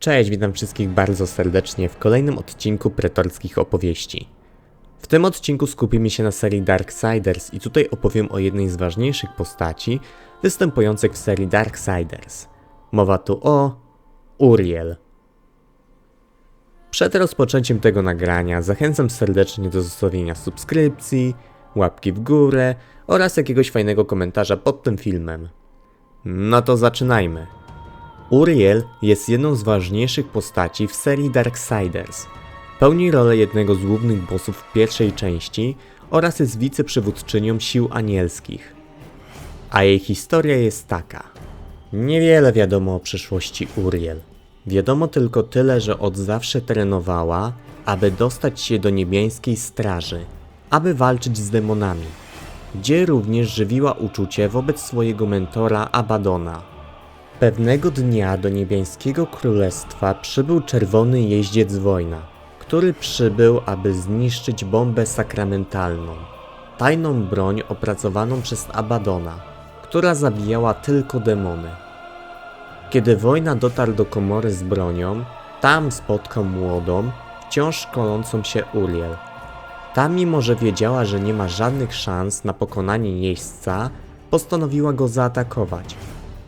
Cześć, witam wszystkich bardzo serdecznie w kolejnym odcinku Pretorskich Opowieści. W tym odcinku skupimy się na serii Darksiders i tutaj opowiem o jednej z ważniejszych postaci występujących w serii Darksiders. Mowa tu o Uriel. Przed rozpoczęciem tego nagrania zachęcam serdecznie do zostawienia subskrypcji, łapki w górę oraz jakiegoś fajnego komentarza pod tym filmem. No to zaczynajmy. Uriel jest jedną z ważniejszych postaci w serii Darksiders. Pełni rolę jednego z głównych bossów pierwszej części oraz jest wiceprzywódczynią sił anielskich. A jej historia jest taka. Niewiele wiadomo o przyszłości Uriel. Wiadomo tylko tyle, że od zawsze trenowała, aby dostać się do niebiańskiej straży, aby walczyć z demonami, gdzie również żywiła uczucie wobec swojego mentora Abadona. Pewnego dnia do niebiańskiego królestwa przybył czerwony jeździec wojna, który przybył, aby zniszczyć bombę sakramentalną, tajną broń opracowaną przez Abadona, która zabijała tylko demony. Kiedy wojna dotarł do komory z bronią, tam spotkał młodą, wciąż szkolącą się Uriel. Ta, mimo że wiedziała, że nie ma żadnych szans na pokonanie jeźdźca, postanowiła go zaatakować.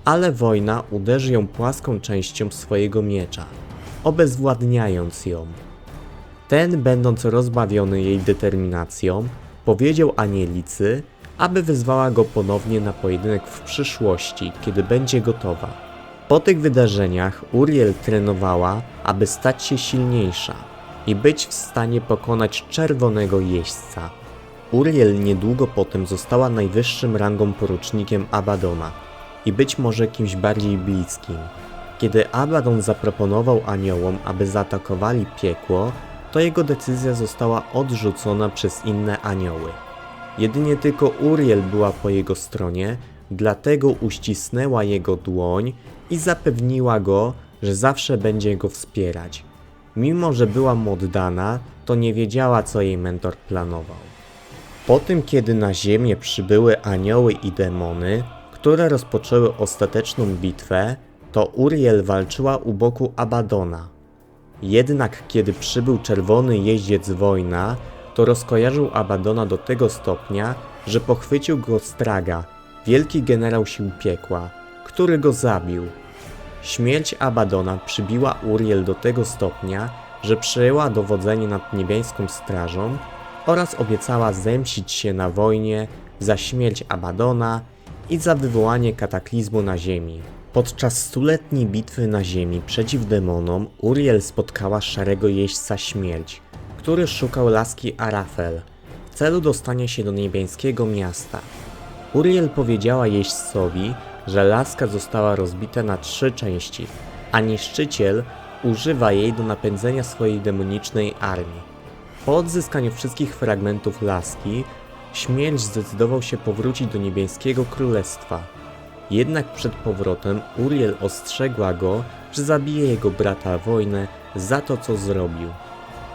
Ale wojna uderzy ją płaską częścią swojego miecza, obezwładniając ją. Ten, będąc rozbawiony jej determinacją, powiedział Anielicy, aby wyzwała go ponownie na pojedynek w przyszłości, kiedy będzie gotowa. Po tych wydarzeniach Uriel trenowała, aby stać się silniejsza i być w stanie pokonać czerwonego jeźdźca. Uriel niedługo potem została najwyższym rangą porucznikiem Abadona i być może kimś bardziej bliskim. Kiedy Abaddon zaproponował aniołom, aby zaatakowali piekło, to jego decyzja została odrzucona przez inne anioły. Jedynie tylko Uriel była po jego stronie, dlatego uścisnęła jego dłoń i zapewniła go, że zawsze będzie go wspierać. Mimo, że była mu oddana, to nie wiedziała, co jej mentor planował. Po tym, kiedy na ziemię przybyły anioły i demony, które rozpoczęły ostateczną bitwę, to Uriel walczyła u boku Abadona. Jednak kiedy przybył czerwony jeździec wojna, to rozkojarzył Abadona do tego stopnia, że pochwycił go Straga, wielki generał sił piekła, który go zabił. Śmierć Abadona przybiła Uriel do tego stopnia, że przejęła dowodzenie nad niebiańską strażą oraz obiecała zemścić się na wojnie za śmierć Abadona i za wywołanie kataklizmu na Ziemi. Podczas stuletniej bitwy na Ziemi przeciw demonom Uriel spotkała szarego jeźdźca śmierć, który szukał laski Arafel w celu dostania się do niebiańskiego miasta. Uriel powiedziała jeźdźcowi, że laska została rozbita na trzy części, a niszczyciel używa jej do napędzenia swojej demonicznej armii. Po odzyskaniu wszystkich fragmentów laski, śmierć zdecydował się powrócić do niebiańskiego królestwa. Jednak przed powrotem Uriel ostrzegła go, że zabije jego brata wojnę za to, co zrobił.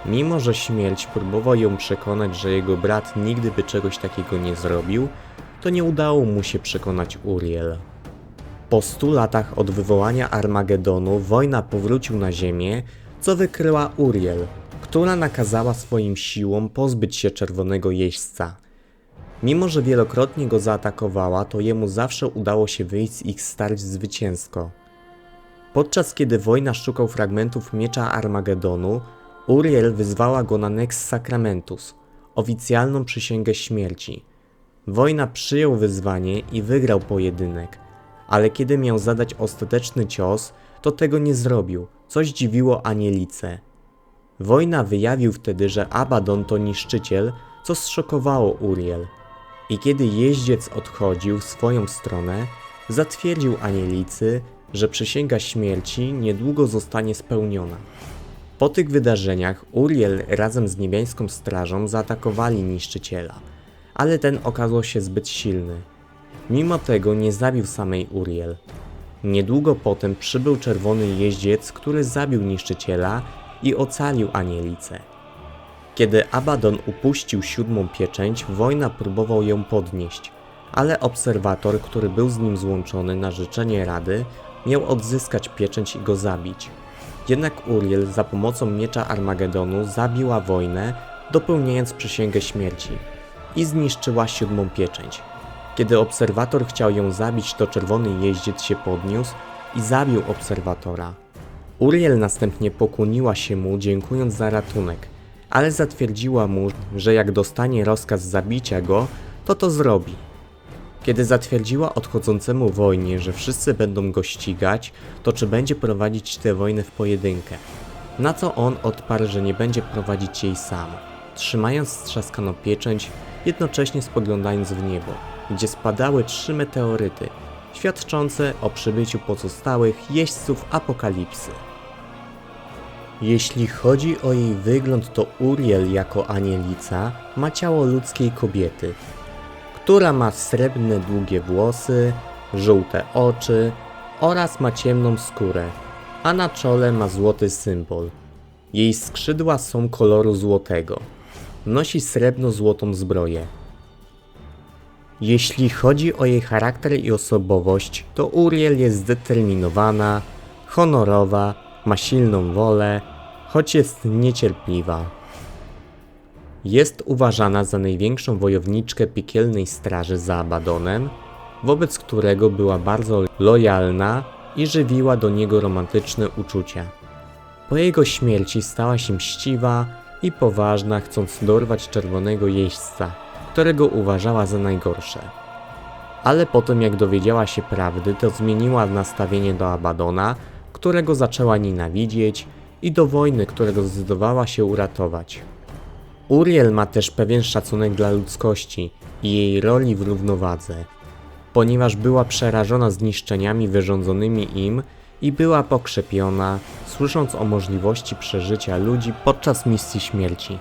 Mimo, że śmierć próbował ją przekonać, że jego brat nigdy by czegoś takiego nie zrobił, to nie udało mu się przekonać Uriel. Po stu latach od wywołania Armagedonu wojna powrócił na ziemię, co wykryła Uriel, która nakazała swoim siłom pozbyć się czerwonego jeźdźca. Mimo, że wielokrotnie go zaatakowała, to jemu zawsze udało się wyjść z ich starć zwycięsko. Podczas kiedy wojna szukał fragmentów miecza Armagedonu, Uriel wyzwała go na Nex Sacramentus, oficjalną przysięgę śmierci. Wojna przyjął wyzwanie i wygrał pojedynek, ale kiedy miał zadać ostateczny cios, to tego nie zrobił, co zdziwiło Anielice. Wojna wyjawił wtedy, że Abaddon to niszczyciel, co zszokowało Uriel. I kiedy jeździec odchodził w swoją stronę, zatwierdził Anielicy, że przysięga śmierci niedługo zostanie spełniona. Po tych wydarzeniach Uriel razem z niebiańską strażą zaatakowali niszczyciela, ale ten okazał się zbyt silny. Mimo tego nie zabił samej Uriel. Niedługo potem przybył czerwony jeździec, który zabił niszczyciela i ocalił Anielicę. Kiedy Abaddon upuścił siódmą pieczęć, wojna próbował ją podnieść, ale obserwator, który był z nim złączony na życzenie Rady, miał odzyskać pieczęć i go zabić. Jednak Uriel za pomocą miecza Armagedonu zabiła wojnę, dopełniając przysięgę śmierci i zniszczyła siódmą pieczęć. Kiedy obserwator chciał ją zabić, to czerwony jeździec się podniósł i zabił obserwatora. Uriel następnie pokłoniła się mu, dziękując za ratunek, ale zatwierdziła mu, że jak dostanie rozkaz zabicia go, to to zrobi. Kiedy zatwierdziła odchodzącemu wojnie, że wszyscy będą go ścigać, to czy będzie prowadzić tę wojnę w pojedynkę? Na co on odparł, że nie będzie prowadzić jej sam, trzymając strzaskaną pieczęć, jednocześnie spoglądając w niebo, gdzie spadały trzy meteoryty, świadczące o przybyciu pozostałych jeźdźców apokalipsy. Jeśli chodzi o jej wygląd, to Uriel jako anielica ma ciało ludzkiej kobiety, która ma srebrne długie włosy, żółte oczy oraz ma ciemną skórę, a na czole ma złoty symbol. Jej skrzydła są koloru złotego. Nosi srebrno-złotą zbroję. Jeśli chodzi o jej charakter i osobowość, to Uriel jest zdeterminowana, honorowa, ma silną wolę, choć jest niecierpliwa. Jest uważana za największą wojowniczkę piekielnej straży za Abadonem, wobec którego była bardzo lojalna i żywiła do niego romantyczne uczucia. Po jego śmierci stała się mściwa i poważna, chcąc dorwać czerwonego jeźdźca, którego uważała za najgorsze. Ale potem jak dowiedziała się prawdy, to zmieniła nastawienie do Abadona, którego zaczęła nienawidzieć i do wojny, którego zdecydowała się uratować. Uriel ma też pewien szacunek dla ludzkości i jej roli w równowadze, ponieważ była przerażona zniszczeniami wyrządzonymi im i była pokrzepiona, słysząc o możliwości przeżycia ludzi podczas misji śmierci.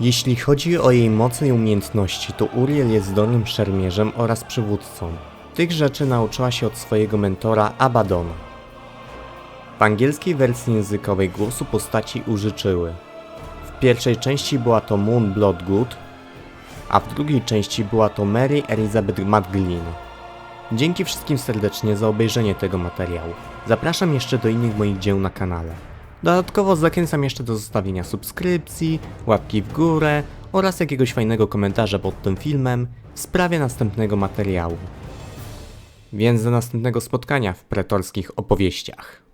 Jeśli chodzi o jej moce i umiejętności, to Uriel jest zdolnym szermierzem oraz przywódcą. Tych rzeczy nauczyła się od swojego mentora Abadona. W angielskiej wersji językowej głosu postaci użyczyły. W pierwszej części była to Moon Bloodgood, a w drugiej części była to Mary Elizabeth McGlynn. Dzięki wszystkim serdecznie za obejrzenie tego materiału. Zapraszam jeszcze do innych moich dzieł na kanale. Dodatkowo zachęcam jeszcze do zostawienia subskrypcji, łapki w górę oraz jakiegoś fajnego komentarza pod tym filmem w sprawie następnego materiału. Więc do następnego spotkania w pretorskich opowieściach.